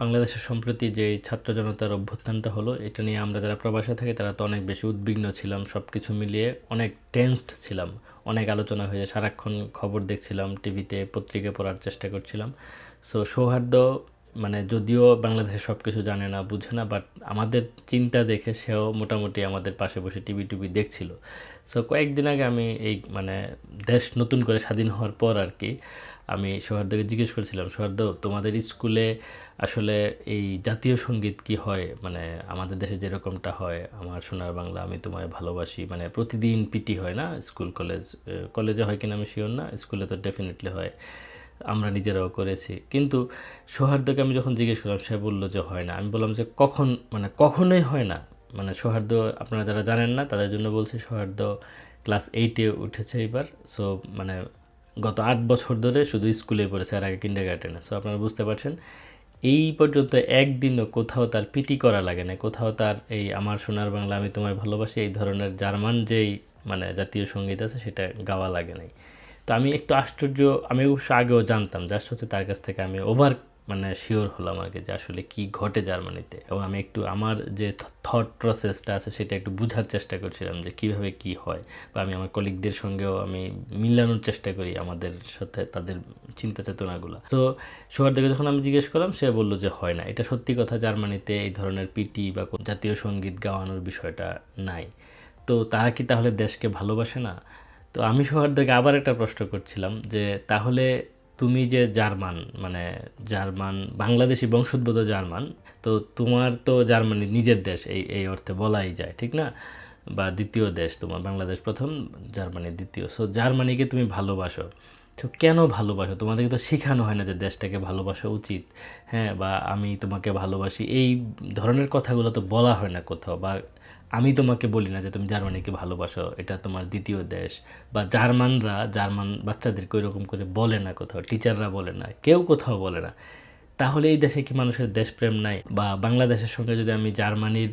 বাংলাদেশের সম্প্রতি যে ছাত্র জনতার অভ্যুত্থানটা হলো, এটা নিয়ে আমরা যারা প্রবাসে থাকি, তারা তো অনেক বেশি উদ্বিগ্ন ছিলাম সব কিছু মিলিয়ে অনেক টেন্সড ছিলাম, অনেক আলোচনা হয়েছে সারাক্ষণ খবর দেখছিলাম, টিভিতে পত্রিকা পড়ার চেষ্টা করছিলাম। সো সৌহার্দ্য মানে যদিও বাংলাদেশে সব কিছু জানে না, বুঝে না বাট আমাদের চিন্তা দেখে সেও মোটামুটি আমাদের পাশে বসে টিভি টিভি দেখছিল। সো কয়েকদিন আগে আমি এই মানে দেশ নতুন করে স্বাধীন হওয়ার পর আর কি আমি সৌহার্দ্যকে জিজ্ঞেস করেছিলাম, সোহার্দ, তোমাদের স্কুলে আসলে এই জাতীয় সংগীত কি হয়? মানে আমাদের দেশে যেরকমটা হয়, আমার সোনার বাংলা আমি তোমায় ভালোবাসি মানে প্রতিদিন পিটি হয় না স্কুল, কলেজ কলেজে হয় কিনা আমি শিওর না, স্কুলে তো ডেফিনেটলি হয়, আমরা নিজেরাও করেছি। কিন্তু সৌহার্দ্যকে আমি যখন জিজ্ঞেস করলাম, সে বলল যে হয় না। আমি বললাম যে কখন মানে কখনোই হয় না। মানে সৌহার্দ্য আপনারা যারা জানেন না, তাদের জন্য বলছি সৌহার্দ্য ক্লাস এইটে উঠেছে এবার। সো মানে গত আট বছর ধরে শুধু স্কুলে পড়েছে আর আগে কিন্ডার গার্ডেনে সো আপনারা বুঝতে পারছেন, এই পর্যন্ত একদিনও কোথাও তার পিটি করা লাগে না। কোথাও তার এই আমার সোনার বাংলা, আমি তোমায় ভালোবাসি, এই ধরনের জার্মান যেই মানে জাতীয় সংগীত আছে, সেটা গাওয়া লাগে নাই। তো আমি একটু আশ্চর্য, আমি অবশ্য আগেও জানতাম জাস্ট হচ্ছে তার কাছ থেকে আমি ওভার মানে শিওর হলাম আর কি যে আসলে কি ঘটে জার্মানিতে। এবং আমি একটু আমার যে থট প্রসেসটা আছে সেটা একটু বোঝার চেষ্টা করছিলাম যে কীভাবে কি হয়। বা আমি আমার কলিগদের সঙ্গেও আমি মিলানোর চেষ্টা করি আমাদের সাথে তাদের চিন্তা চেতনাগুলো। তো সোহার্দকে যখন আমি জিজ্ঞেস করলাম, সে বলল যে হয় না। এটা সত্যি কথা, জার্মানিতে এই ধরনের পিটি বা জাতীয় সংগীত গাওয়ানোর বিষয়টা নাই। তো তারা কি তাহলে দেশকে ভালোবাসে না? তো আমি সৌহার্দ্যকে আবার একটা প্রশ্ন করছিলাম যে তাহলে তুমি যে জার্মান মানে জার্মান, বাংলাদেশি বংশোদ্ভূত জার্মান, তো তোমার তো জার্মানি নিজের দেশ, এই এই অর্থে বলাই যায়, ঠিক না? বা দ্বিতীয় দেশ তোমার, বাংলাদেশ প্রথম, জার্মানি দ্বিতীয়। সো জার্মানিকে তুমি ভালোবাসো। তো কেন ভালোবাসো? তোমাদেরকে তো শেখানো হয় না যে দেশটাকে ভালোবাসা উচিত। হ্যাঁ বা আমি তোমাকে ভালোবাসি। এই ধরনের কথাগুলো তো বলা হয় না কোথাও, বা আমি তোমাকে বলি না যে তুমি জার্মানিকে ভালোবাসো, এটা তোমার দ্বিতীয় দেশ। বা জার্মানরা, জার্মান বাচ্চাদেরকে ওইরকম করে বলে না কোথাও, টিচাররা বলে না, কেউ কোথাও বলে না। তাহলে এই দেশে কি মানুষের দেশপ্রেম নাই? বা বাংলাদেশের সঙ্গে যদি আমি জার্মানির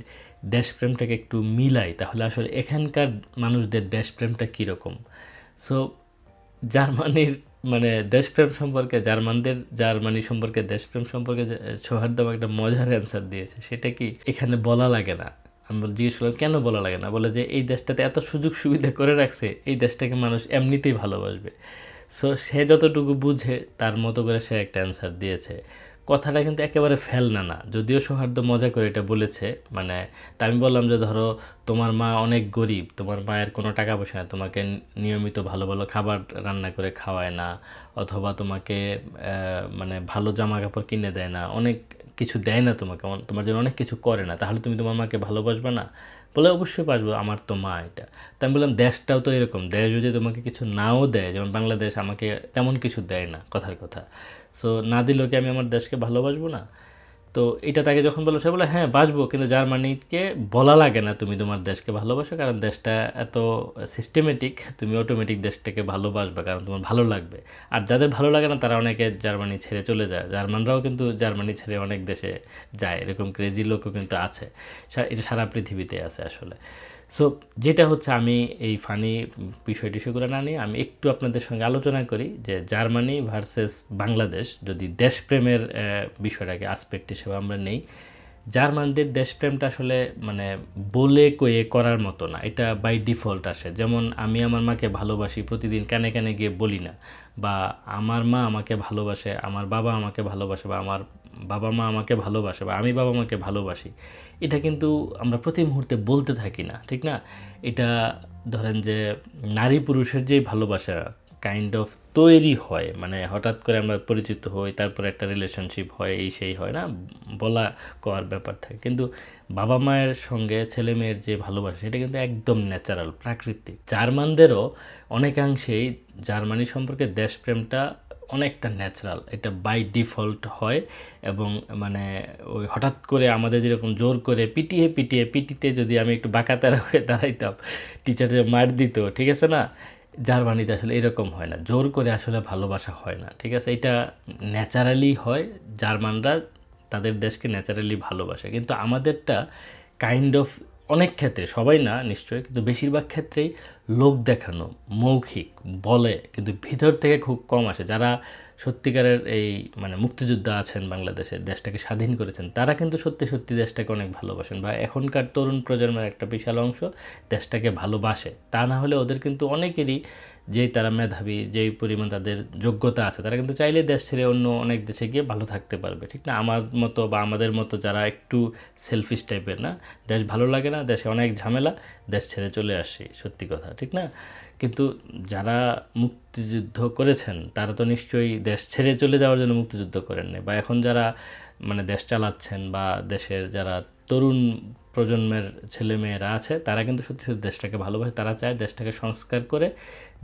দেশপ্রেমটাকে একটু মিলাই, তাহলে আসলে এখানকার মানুষদের দেশপ্রেমটা কীরকম? সো জার্মানির মানে দেশপ্রেম সম্পর্কে, জার্মানদের জার্মানি সম্পর্কে, দেশপ্রেম সম্পর্কে সৌহার্দ্য একটা মজার অ্যান্সার দিয়েছে, সেটা কি এখানে বলা লাগে না? আমি জিজ্ঞেস করলাম, কেন বলা লাগে না? বলে যে, এই দেশটাতে এত সুযোগ সুবিধা করে রাখছে, এই দেশটাকে মানুষ এমনিতেই ভালোবাসবে। সো সে যতটুকু বুঝে, তার মতো করে সে একটা অ্যান্সার দিয়েছে। কথাটা কিন্তু একেবারে ফেল না। না যদিও সৌহার্দ্য মজা করে এটা বলেছে মানে তা আমি বললাম যে, ধরো, তোমার মা অনেক গরিব, তোমার মায়ের কোনো টাকা পয়সা না তোমাকে নিয়মিত ভালো ভালো খাবার রান্না করে খাওয়ায় না, অথবা তোমাকে মানে ভালো জামা কাপড় কিনে দেয় না। অনেক কিছু দেয় না তোমাকে তোমার জন্য অনেক কিছু করে না, তাহলে তুমি তোমার মাকে ভালোবাসবে না? বলে অবশ্যই বাসবো, আমার তো মা এটা। তা আমি বললাম, দেশটাও তো এরকম, দেশ যদি তোমাকে কিছু নাও দেয়, যেমন বাংলাদেশ আমাকে তেমন কিছু দেয় না, কথার কথা। সো না দিলেও কি আমি আমার দেশকে ভালোবাসবো না? তো এটা তাকে যখন বলল, সে বলে হ্যাঁ বাসবো কিন্তু জার্মানিকে বলা লাগে না তুমি তোমার দেশকে ভালোবাসো, কারণ দেশটা এত সিস্টেমেটিক তুমি অটোমেটিক দেশটাকে ভালোবাসবে, কারণ তোমার ভালো লাগবে। আর যাদের ভালো লাগে না, তারা অনেকে জার্মানি ছেড়ে চলে যায়। জার্মানরাও কিন্তু জার্মানি ছেড়ে অনেক দেশে যায়, এরকম ক্রেজি লোকও কিন্তু আছে। এটা সারা পৃথিবীতে আছে আসলে। সো যেটা হচ্ছে আমি এই ফানি বিষয় টিষয়গুলো না নিয়ে আমি একটু আপনাদের সঙ্গে আলোচনা করি যে জার্মানি ভার্সেস বাংলাদেশ যদি দেশপ্রেমের বিষয়টাকে আসপেক্ট হিসেবে আমরা নেই। জার্মানদের দেশপ্রেমটা আসলে মানে বলে কয়ে করার মতো না, এটা বাই ডিফল্ট আসে। যেমন আমি আমার মাকে ভালোবাসি, প্রতিদিন কানে কানে গিয়ে বলি না, বা আমার মা আমাকে ভালোবাসে, আমার বাবা আমাকে ভালোবাসে, বা আমার বাবা মা আমাকে ভালোবাসে বা আমি বাবা মাকে ভালোবাসি, এটা কিন্তু আমরা প্রতি মুহূর্তে বলতে থাকি না, ঠিক না? এটা ধরেন যে নারী পুরুষের যেই ভালোবাসা কাইন্ড অফ তৈরি হয় মানে হঠাৎ করে আমরা পরিচিত হই, তারপরে একটা রিলেশনশিপ হয়, এই সেই হয় না? বলা করার ব্যাপার থাকে। কিন্তু বাবা মায়ের সঙ্গে ছেলে মেয়ের যে ভালোবাসা, সেটা কিন্তু একদম ন্যাচারাল প্রাকৃতিক। জার্মানদেরও অনেকাংশেই জার্মানি সম্পর্কে দেশপ্রেমটা অনেকটা ন্যাচারাল এটা বাই ডিফল্ট হয় এবং মানে ওই হঠাৎ করে আমাদের যেরকম জোর করে পিটিয়ে পিটিয়ে, পিটিতে যদি আমি একটু বাঁকাতারা হয়ে দাঁড়াইতাম টিচার যে মার দিত, ঠিক আছে না? জার্মানিতে আসলে এরকম হয় না, জোর করে আসলে ভালোবাসা হয় না, ঠিক আছে? এটা ন্যাচারালি হয়, জার্মানরা তাদের দেশকে ন্যাচারালি ভালোবাসে, কিন্তু আমাদেরটা কাইন্ড অফ অনেক ক্ষেত্রে, সবাই না নিশ্চয়ই, কিন্তু বেশিরভাগ ক্ষেত্রেই লোক দেখানো, মৌখিক, বলে, কিন্তু ভিতর থেকে খুব কম আসে। যারা সত্যিকারের এই মানে মুক্তিযোদ্ধা আছেন বাংলাদেশে, দেশটাকে স্বাধীন করেছেন, তারা কিন্তু সত্যি সত্যি দেশটাকে অনেক ভালোবাসেন বা এখনকার তরুণ প্রজন্মের একটা বিশাল অংশ দেশটাকে ভালোবাসে। তা না হলে ওদের কিন্তু অনেকেরই যেই তারা মেধাবী, যেই পরিমাণ তাদের যোগ্যতা আছে, তারা কিন্তু চাইলে দেশ ছেড়ে অন্য অনেক দেশে গিয়ে ভালো থাকতে পারবে, ঠিক না? আমার মতো বা আমাদের মতো যারা একটু সেলফিশ টাইপের না, দেশ ভালো লাগে না, দেশে অনেক ঝামেলা, দেশ ছেড়ে চলে আসি, সত্যি কথা, ঠিক না? কিন্তু যারা মুক্তিযুদ্ধ করেছেন, তারা তো নিশ্চয়ই দেশ ছেড়ে চলে যাওয়ার জন্য মুক্তিযুদ্ধ করেননি বা এখন যারা মানে দেশ চালাচ্ছেন বা দেশের যারা তরুণ প্রজন্মের ছেলেমেয়েরা আছে, তারা কিন্তু সত্যি সত্যি দেশটাকে ভালোবাসে, তারা চায় দেশটাকে সংস্কার করে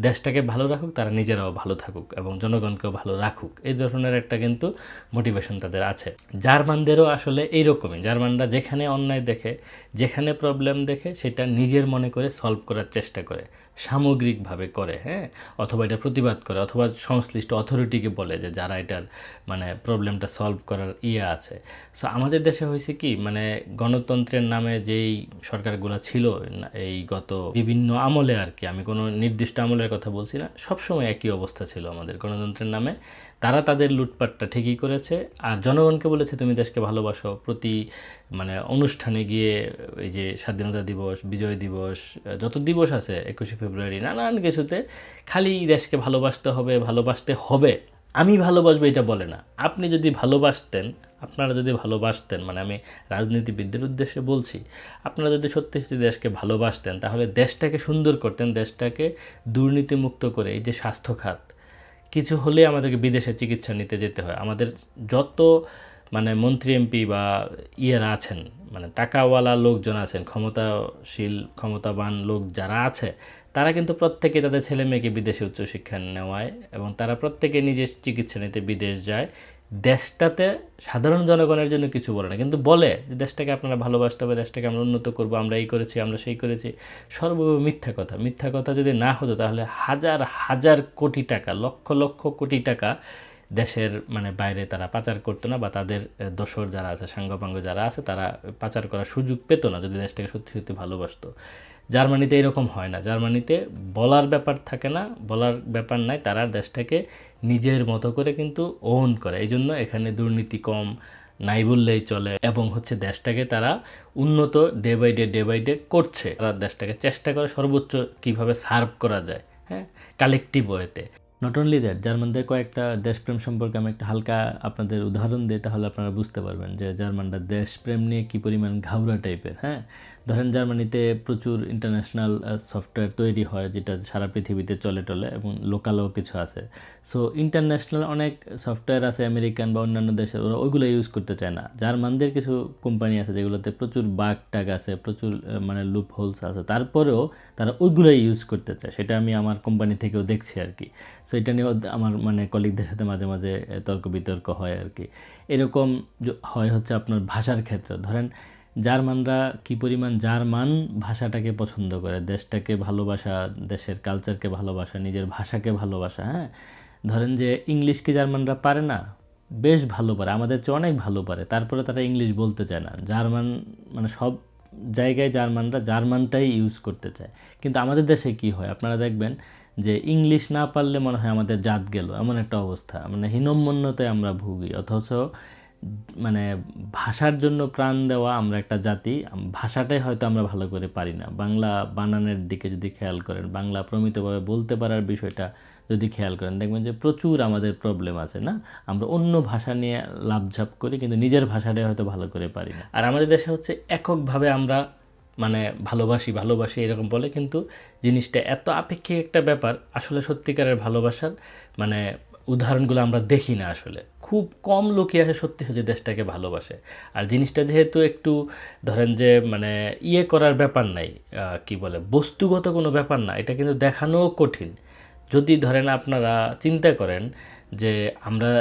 দেশটাকে ভালো রাখুক, তারা নিজেরাও ভালো থাকুক এবং জনগণকেও ভালো রাখুক। এই ধরনের একটা কিন্তু মোটিভেশন তাদের আছে। জার্মানদেরও আসলে এইরকমই। জার্মানরা যেখানে অন্যায় দেখে, যেখানে প্রবলেম দেখে, সেটা নিজের মনে করে সলভ করার চেষ্টা করে। সামগ্রিকভাবে করে হ্যাঁ? অথবা এটা প্রতিবাদ করে, অথবা সংশ্লিষ্ট অথরিটিকে বলে যে যারা এটার মানে প্রবলেমটা সলভ করার ইয়ে আছে। সো আমাদের দেশে হয়েছে কি মানে গণতন্ত্রের নামে যেই সরকারগুলো ছিল এই গত বিভিন্ন আমলে আর কি, আমি কোনো নির্দিষ্ট আমলের কথা বলছি না, সবসময় একই অবস্থা ছিল আমাদের। গণতন্ত্রের নামে তারা তাদের লুটপাটটা ঠিকই করেছে। আর জনগণকে বলেছে, তুমি দেশকে ভালোবাসো। প্রতি মানে অনুষ্ঠানে গিয়ে এই যে স্বাধীনতা দিবস, বিজয় দিবস, যত দিবস আছে, একুশে ফেব্রুয়ারি, নানান কিছুতে খালি দেশকে ভালোবাসতে হবে ভালোবাসতে হবে। আমি ভালোবাসবো এটা বলে না। আপনি যদি ভালোবাসতেন, আপনারা যদি ভালোবাসতেন মানে আমি রাজনীতিবিদদের উদ্দেশ্যে বলছি, আপনারা যদি সত্যি সত্যি দেশকে ভালোবাসতেন, তাহলে দেশটাকে সুন্দর করতেন, দেশটাকে দুর্নীতিমুক্ত করে, এই যে স্বাস্থ্য খাত কিছু হলে আমাদেরকে বিদেশে চিকিৎসা নিতে যেতে হয়। আমাদের যত মানে মন্ত্রী, এমপি বা ইয়েরা আছেন মানে টাকাওয়ালা লোকজন আছেন, ক্ষমতাশীল, ক্ষমতাবান লোক যারা আছে, তারা কিন্তু প্রত্যেকে তাদের ছেলে মেয়েকে বিদেশে উচ্চশিক্ষা নেওয়ায় এবং তারা প্রত্যেকে নিজের চিকিৎসা নিতে বিদেশ যায়। দেশটাতে সাধারণ জনগণের জন্য কিছু বলে না। কিন্তু বলে যে দেশটাকে আপনারা ভালোবাসতে হবে, দেশটাকে আমরা উন্নত করব, আমরা এই করেছি, আমরা সেই করেছি। সর্ব মিথ্যা কথা। মিথ্যা কথা যদি না হতো তাহলে হাজার হাজার কোটি টাকা, লক্ষ লক্ষ কোটি টাকা দেশের মানে বাইরে তারা পাচার করতো না বা তাদের দোসর যারা আছে, সাঙ্গপাঙ্গ যারা আছে, তারা পাচার করার সুযোগ পেত না যদি দেশটাকে সত্যি সত্যি ভালোবাসতো। জার্মানিতে এরকম হয় না। জার্মানিতে বলার ব্যাপার থাকে না, বলার ব্যাপার নাই। তারা দেশটাকে নিজের মতো করে কিন্তু ওন করে। এই জন্য এখানে দুর্নীতি কম, নাই বললেই চলে এবং হচ্ছে দেশটাকে তারা উন্নত day by day day by day করছে। তারা দেশটাকে চেষ্টা করে সর্বোচ্চ কীভাবে সার্ভ করা যায় হ্যাঁ? কালেকটিভ ওয়েতে নট অনলি দ্যাট জার্মানদের কয়েকটা দেশপ্রেম সম্পর্কে আমি একটা হালকা আপনাদের উদাহরণ দিই তাহলে আপনারা বুঝতে পারবেন যে জার্মানরা দেশপ্রেম নিয়ে কী পরিমাণ ঘাউরা টাইপের হ্যাঁ? ধরেন জার্মানিতে প্রচুর ইন্টারন্যাশনাল সফটওয়্যার তৈরি হয় যেটা সারা পৃথিবীতে চলে টলে এবং লোকালও কিছু আছে। সো ইন্টারন্যাশনাল অনেক সফটওয়্যার আছে আমেরিকান বা অন্যান্য দেশের, ওরা ওইগুলো ইউজ করতে চায় না। জার্মানদের কিছু কোম্পানি আছে যেগুলোতে প্রচুর বাঘ টাগ আছে, প্রচুর মানে লুপ হোলস আছে। তারপরেও তারা ওইগুলোই ইউজ করতে চায়, সেটা আমি আমার কোম্পানি থেকেও দেখছি আর কি। সো এটা নিয়ে ওদের- আমার মানে কলিগদের সাথে মাঝে মাঝে তর্ক বিতর্ক হয় আর কি এরকম হয় হচ্ছে আপনার ভাষার ক্ষেত্রে। ধরেন, জার্মানরা কি পরিমাণ জার্মান ভাষাটাকে পছন্দ করে? দেশটাকে ভালোবাসা, দেশের কালচারকে ভালোবাসা, নিজের ভাষাকে ভালোবাসা হ্যাঁ? ধরেন যে ইংলিশ কি জার্মানরা পারে না, বেশ ভালো পারে, আমাদের চেয়ে অনেক ভালো পারে। তারপরে তারা ইংলিশ বলতে চায় না। জার্মান মানে সব জায়গায় জার্মানরা জার্মানটাই ইউজ করতে চায়। কিন্তু আমাদের দেশে কি হয়? আপনারা দেখবেন যে ইংলিশ না পারলে মনে হয় আমাদের জাত গেল, এমন একটা অবস্থা। মানে হীনম্মন্যতায় আমরা ভুগি, অথচ মানে ভাষার জন্য প্রাণ দেওয়া আমরা একটা জাতি ভাষাটাই হয়তো আমরা ভালো করে পারি না। বাংলা বানানের দিকে যদি খেয়াল করেন, বাংলা প্রমিতভাবে বলতে পারার বিষয়টা যদি খেয়াল করেন, দেখবেন যে প্রচুর আমাদের প্রবলেম আছে, না? আমরা অন্য ভাষা নিয়ে লাভঝাপ করি, কিন্তু নিজের ভাষাটাই হয়তো ভালো করে পারি না। আর আমাদের দেশে হচ্ছে এককভাবে আমরা মানে ভালোবাসি ভালোবাসি এরকম বলে, কিন্তু জিনিসটা এত আপেক্ষিক একটা ব্যাপার, আসলে সত্যিকারের ভালোবাসার মানে উদাহরণগুলো আমরা দেখি না আসলে। খুব কম লোকই আসে সত্যি সত্যি দেশটাকে ভালোবাসে। আর জিনিসটা যেহেতু একটু ধরেন যে মানে ইয়ে করার ব্যাপার নাই কি বলে, বস্তুগত কোনো ব্যাপার না, এটা কিন্তু দেখানোও কঠিন। যদি ধরেন আপনারা চিন্তা করেন যে আমরা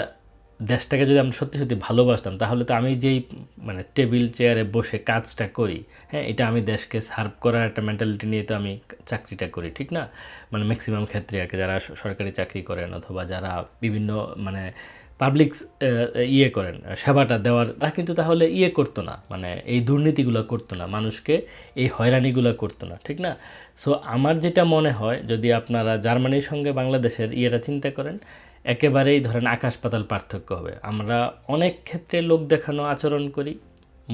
দেশটাকে যদি আমরা সত্যি সত্যি ভালোবাসতাম, তাহলে তো আমি যেই মানে টেবিল চেয়ারে বসে কাজটা করি হ্যাঁ এটা আমি দেশকে সার্ভ করার একটা মেন্টালিটি নিয়ে তো আমি চাকরিটা করি, ঠিক না? মানে ম্যাক্সিমাম ক্ষেত্রে আর কি, যারা সরকারি চাকরি করেন অথবা যারা বিভিন্ন মানে পাবলিক ইয়ে করেন, সেবাটা দেওয়ার, তারা কিন্তু তাহলে ইয়ে করতো না মানে এই দুর্নীতিগুলো করতো না, মানুষকে এই হয়রানিগুলো করতো না, ঠিক না? সো আমার যেটা মনে হয়, যদি আপনারা জার্মানির সঙ্গে বাংলাদেশের ইয়েটা চিন্তা করেন একেবারেই ধরেন আকাশ পাতাল পার্থক্য হবে। আমরা অনেক ক্ষেত্রে লোক দেখানো আচরণ করি,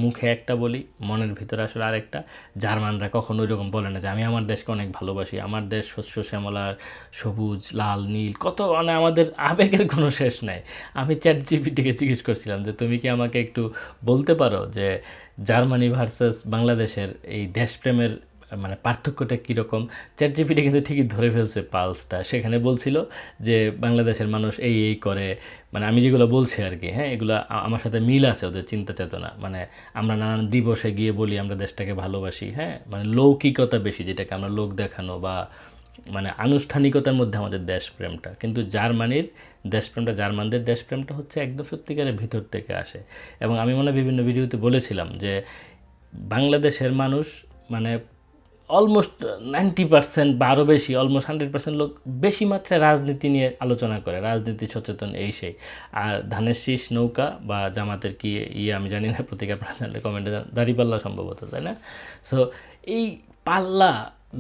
মুখে একটা বলি, মনের ভিতরে আসলে আরেকটা। জার্মানরা কখনো ওই রকম বলে না যে, আমি আমার দেশকে অনেক ভালোবাসি, আমার দেশ শস্য শ্যামলার সবুজ, লাল, নীল। কত মানে আমাদের আবেগের কোনো শেষ নাই। আমি চ্যাট জিপিটিকে জিজ্ঞেস করছিলাম যে, তুমি কি আমাকে একটু বলতে পারো যে, জার্মানি ভার্সাস বাংলাদেশের এই দেশপ্রেমের মানে পার্থক্যটা কীরকম? চ্যাট জিপিটি কিন্তু ঠিকই ধরে ফেলছে পালসটা। সেখানে বলছিল যে, বাংলাদেশের মানুষ এই এই করে। মানে আমি যেগুলো বলছি আর কি হ্যাঁ এগুলো আমার সাথে মিল আছে ওদের চিন্তা চেতনা। মানে আমরা নানান দিবসে গিয়ে বলি, আমরা দেশটাকে ভালোবাসি। হ্যাঁ মানে লৌকিকতা বেশি, যেটাকে আমরা লোক দেখানো বা মানে আনুষ্ঠানিকতার মধ্যে আমাদের দেশপ্রেমটা। কিন্তু জার্মানির দেশপ্রেমটা, জার্মানদের দেশপ্রেমটা হচ্ছে একদম সত্যিকারের ভিতর থেকে আসে। এবং আমি মনে বিভিন্ন ভিডিওতে বলেছিলাম যে, বাংলাদেশের মানুষ মানে অলমোস্ট নাইনটি পার্সেন্ট বা আরও বেশি অলমোস্ট হান্ড্রেড পার্সেন্ট লোক বেশি মাত্রায় রাজনীতি নিয়ে আলোচনা করে। রাজনীতি সচেতন এই সেই। আর ধানের শীষ নৌকা বা জামাতের কি ইয়ে আমি জানি না প্রতীক আপনারা জানলে কমেন্টে দাঁড়িপাল্লা সম্ভবত, তাই না? সো এই পাল্লা,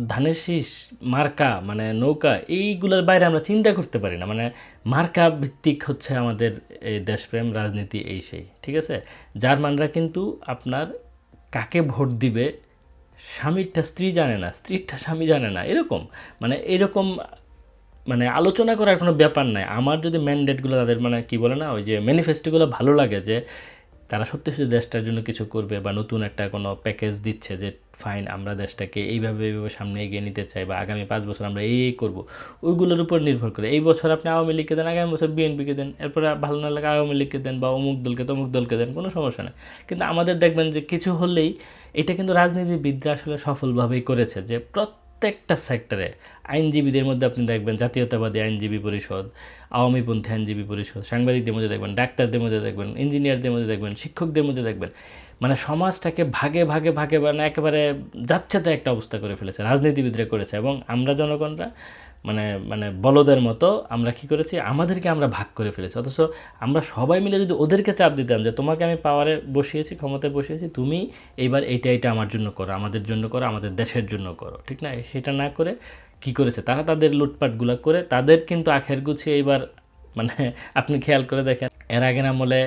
ধানের শীষ, মার্কা মানে নৌকা, এইগুলোর বাইরে আমরা চিন্তা করতে পারি না। মানে মার্কা ভিত্তিক হচ্ছে আমাদের এই দেশপ্রেম, রাজনীতি এই সেই, ঠিক আছে? জার্মানরা কিন্তু আপনার কাকে ভোট দিবে স্বামীরটা স্ত্রী জানে না, স্ত্রীরটা স্বামী জানে না, এরকম। মানে এরকম মানে আলোচনা করার কোনো ব্যাপার নাই। আমার যদি ম্যান্ডেটগুলো তাদের মানে কি বলে না, ওই যে ম্যানিফেস্টোগুলো ভালো লাগে যে তারা সত্যি সত্যি দেশটার জন্য কিছু করবে বা নতুন একটা কোনো প্যাকেজ দিচ্ছে যে ফাইন আমরা দেশটাকে এইভাবে এইভাবে সামনে এগিয়ে নিতে চাই বা আগামী পাঁচ বছর আমরা এই এই করব, ওইগুলোর উপর নির্ভর করে। এই বছর আপনি আওয়ামী লীগকে দেন, আগামী বছর বিএনপিকে দেন, এরপরে ভালো না লাগে আওয়ামী লীগকে দেন বা অমুক দলকে তমুক দলকে দেন, কোনো সমস্যা নেই। কিন্তু আমাদের দেখবেন যে কিছু হলেই এটা কিন্তু রাজনীতিবিদরা আসলে সফলভাবেই করেছে, যে প্রত্যেকটা সেক্টরে আইনজীবীদের মধ্যে আপনি দেখবেন, জাতীয়তাবাদী আইনজীবী পরিষদ, আওয়ামীপন্থী আইনজীবী পরিষদ, সাংবাদিকদের মধ্যে দেখবেন, ডাক্তারদের মধ্যে দেখবেন, ইঞ্জিনিয়ারদের মধ্যে দেখবেন, শিক্ষকদের মধ্যে দেখবেন। মানে সমাজটাকে ভাগে ভাগে ভাগে মানে একেবারে যাচ্ছে একটা অবস্থা করে ফেলেছে, রাজনীতিবিদরা করেছে এবং আমরা জনগণরা মানে মানে বলদের মতো আমরা কি করেছি? আমাদেরকে আমরা ভাগ করে ফেলেছি। অথচ আমরা সবাই মিলে যদি ওদেরকে চাপ দিতাম যে, তোমাকে আমি পাওয়ারে বসিয়েছি, ক্ষমতায় বসিয়েছি, তুমি এইবার এইটা এইটা আমার জন্য করো, আমাদের জন্য করো, আমাদের দেশের জন্য করো। ঠিক না? সেটা না করে কি করেছে? তারা তাদের লুটপাটগুলো করে, তাদের কিন্তু আখের গুছিয়ে এইবার মানে আপনি খেয়াল করে দেখেন, এর আগের আমলে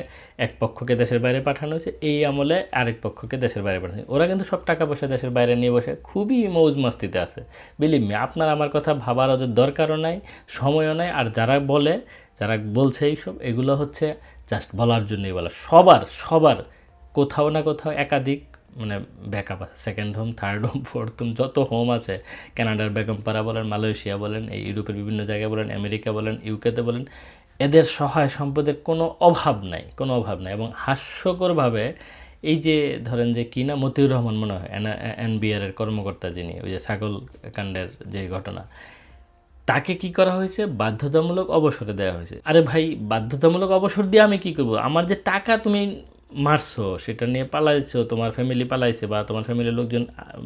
এক পক্ষকে দেশের বাইরে পাঠানো হয়েছে, এই আমলে আরেক পক্ষকে দেশের বাইরে পাঠানো। ওরা কিন্তু সব টাকা পয়সা দেশের বাইরে নিয়ে বসে খুবই মৌজ মাস্তিতে আছে বিলিভ মি আপনার আমার কথা ভাবার ওদের দরকারও নাই, সময়ও নাই, আর যারা বলে, যারা বলছে এইসব, এগুলো হচ্ছে জাস্ট বলার জন্যই বলা সবার সবার, কোথাও না কোথাও একাধিক মানে ব্যাকআপ আছে। Second home third home fourth home যত হোম আছে কানাডার বেগমপাড়া বলেন, মালয়েশিয়া বলেন, এই ইউরোপের বিভিন্ন জায়গায় বলেন, আমেরিকা বলেন ইউকেতে বলেন, এদের সহায় সম্পদের কোনো অভাব নাই, কোনো অভাব নাই। এবং হাস্যকরভাবে এই যে ধরেন যে কি না মতিউর রহমান মনে হয় এনবিআর এর কর্মকর্তা যিনি, ওই যে ছাগল কাণ্ডের যে ঘটনা, তাকে কি করা হয়েছে? বাধ্যতামূলক অবসরে দেওয়া হয়েছে। আরে ভাই, বাধ্যতামূলক অবসর দিয়ে আমি কি করব? আমার যে টাকা তুমি মারছো, সেটা নিয়ে পালাইছো, তোমার ফ্যামিলি পালাইছে বা তোমার ফ্যামিলির লোকজন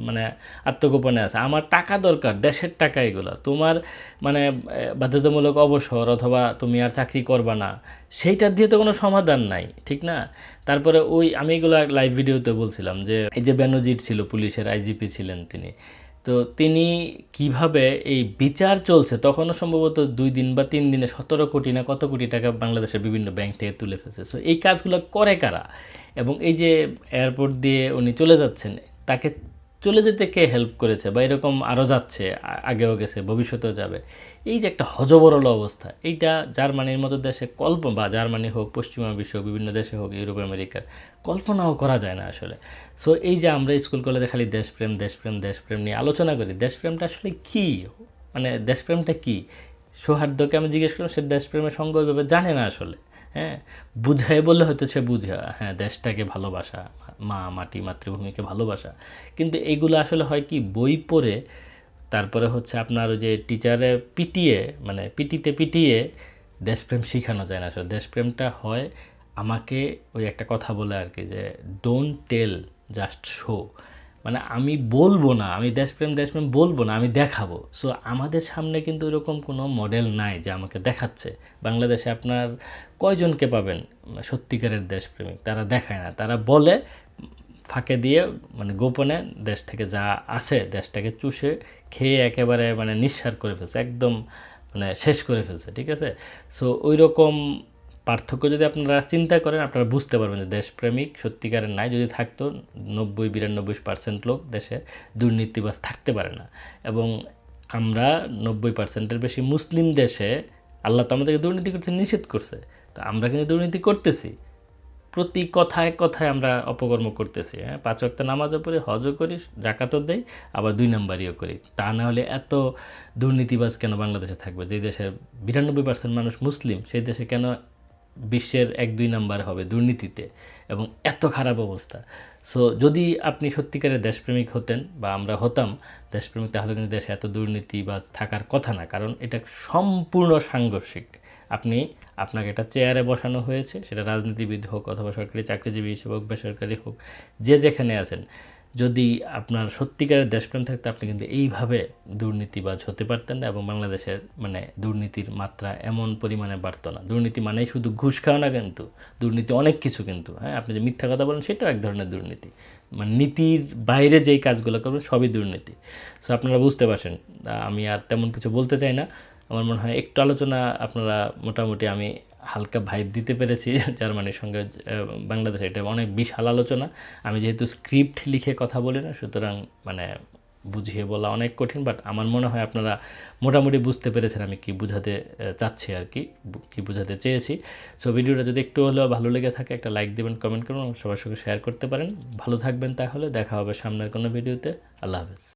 মানে আত্মগোপনে আছে। আমার টাকা দরকার, দেশের টাকা এগুলো। তোমার মানে বাধ্যতামূলক অবসর অথবা তুমি আর চাকরি করবা না সেইটা দিয়ে তো কোনো সমাধান নাই, ঠিক না? তারপরে ওই, আমি এগুলো লাইভ ভিডিওতে বলছিলাম যে, এই যে বেনজির ছিল, পুলিশের আইজিপি ছিলেন তিনি তো তিনি কীভাবে এই বিচার চলছে? তখনও সম্ভবত দুই দিন বা তিন দিনে সতেরো কোটি না কত কোটি টাকা বাংলাদেশের বিভিন্ন ব্যাংক থেকে তুলে ফেলছে। সো এই কাজগুলো করে কারা? এবং এই যে এয়ারপোর্ট দিয়ে উনি চলে যাচ্ছেন, তাকে চলে যেতে কে হেল্প করেছে? বা এরকম আরও যাচ্ছে আগেও গেছে, ভবিষ্যতেও যাবে। এই যে একটা হজবরল অবস্থা, এইটা জার্মানির মতো দেশে কল্প, বা জার্মানি হোক, পশ্চিমা বিশ্ব বিভিন্ন দেশে হোক, ইউরোপ, আমেরিকার, কল্পনাও করা যায় না আসলে। সো এই যে আমরা স্কুল, কলেজে খালি দেশপ্রেম দেশপ্রেম দেশপ্রেম নিয়ে আলোচনা করি, দেশপ্রেমটা আসলে কি? মানে দেশপ্রেমটা কি? সৌহার্দ্যকে আমি জিজ্ঞেস করলাম, সে দেশপ্রেমের সঙ্গ ওইভাবে জানে না আসলে। হ্যাঁ? বুঝায় বললে হয়তো সে বুঝে হ্যাঁ দেশটাকে ভালোবাসা, মা, মাটি, মাতৃভূমিকে ভালোবাসা। কিন্তু এইগুলো আসলে হয় কি? বই পড়ে তারপরে হচ্ছে আপনার ওই যে টিচারে পিটিয়ে মানে পিটিতে পিটিয়ে দেশপ্রেম শেখানো যায় না। আসলে দেশপ্রেমটা হয় আমাকে ওই একটা কথা বলে আর কি যে ডোন্ট টেল জাস্ট শো মানে আমি বলব না, আমি দেশপ্রেম দেশপ্রেম বলব না, আমি দেখাবো। সো আমাদের সামনে কিন্তু এরকম কোনো মডেল নাই যে আমাকে দেখাচ্ছে। বাংলাদেশে আপনার কয়জনকে পাবেন? সত্যিকারের দেশপ্রেমিক, তারা দেখায় না। তারা বলে ফাঁকে দিয়ে মানে গোপনে দেশ থেকে যা আছে দেশটাকে চুষে খেয়ে একেবারে মানে নিঃসার করে ফেলছে, একদম মানে শেষ করে ফেলছে, ঠিক আছে? সো ওই রকম পার্থক্য যদি আপনারা চিন্তা করেন, আপনারা বুঝতে পারবেন যে দেশপ্রেমিক সত্যিকারের নাই, যদি থাকতো নব্বই, বিরানব্বই পার্সেন্ট লোক দেশে দুর্নীতিবাস থাকতে পারে না। এবং আমরা নব্বই পার্সেন্টের বেশি মুসলিম দেশে আল্লাহ তো আমাদেরকে দুর্নীতি করতে নিষেধ করছে। তো আমরা কিন্তু দুর্নীতি করতেছি। প্রতি কথায় কথায় আমরা অপকর্ম করতেছি হ্যাঁ? পাঁচ ওয়াক্ত নামাজও পড়ি, হজও করি জাকাতও দেই, আবার দুই নাম্বারিও করি। তা না হলে এত দুর্নীতিবাজ কেন বাংলাদেশে থাকবে? যে দেশের বিরানব্বই পার্সেন্ট মানুষ মুসলিম, সেই দেশে কেন বিশ্বের এক, দুই নাম্বার হবে দুর্নীতিতে এবং এত খারাপ অবস্থা? সো যদি আপনি সত্যিকারের দেশপ্রেমিক হতেন বা আমরা হতাম, দেশপ্রেমিক তাহলে কিন্তু দেশে এত দুর্নীতি বা থাকার কথা না, কারণ এটা সম্পূর্ণ সাংঘর্ষিক। আপনি আপনাকে একটা চেয়ারে বসানো হয়েছে, সেটা রাজনীতিবিদ হোক অথবা সরকারি চাকরিজীবী হিসেবে হোক বেসরকারি হোক, যে যেখানে আছেন, যদি আপনার সত্যিকারের দেশপ্রেম থাকতো, আপনি কিন্তু এইভাবে দুর্নীতিবাজ হতে পারতেন না এবং বাংলাদেশের মানে দুর্নীতির মাত্রা এমন পরিমাণে বাড়তো না। দুর্নীতি মানেই শুধু ঘুষ খাওয়া না কিন্তু, দুর্নীতি অনেক কিছু কিন্তু হ্যাঁ? আপনি যে মিথ্যা কথা বলেন, সেটাও এক ধরনের দুর্নীতি। মানে নীতির বাইরে যেই কাজগুলো করবেন, সবই দুর্নীতি। সো আপনারা বুঝতে পারছেন আমি আর তেমন কিছু বলতে চাই না। আমার মনে হয় একটু আলোচনা আপনারা মোটামুটি আমি হালকা ভাইব দিতে পেরেছি জার্মানির সঙ্গে বাংলাদেশ এটা অনেক বিশাল আলোচনা। আমি যেহেতু স্ক্রিপ্ট লিখে কথা বলি না, সুতরাং মানে বুঝিয়ে বলা অনেক কঠিন বাট আমার মনে হয় আপনারা মোটামুটি বুঝতে পেরেছেন আমি কি বোঝাতে চাচ্ছি আর কি কি বোঝাতে চেয়েছি। সো ভিডিওটা যদি একটু হলেও ভালো লেগে থাকে, একটা লাইক দেবেন কমেন্ট করুন, সবার সঙ্গে শেয়ার করতে পারেন। ভালো থাকবেন তাহলে, দেখা হবে সামনের কোনো ভিডিওতে। আল্লাহ হাফেজ।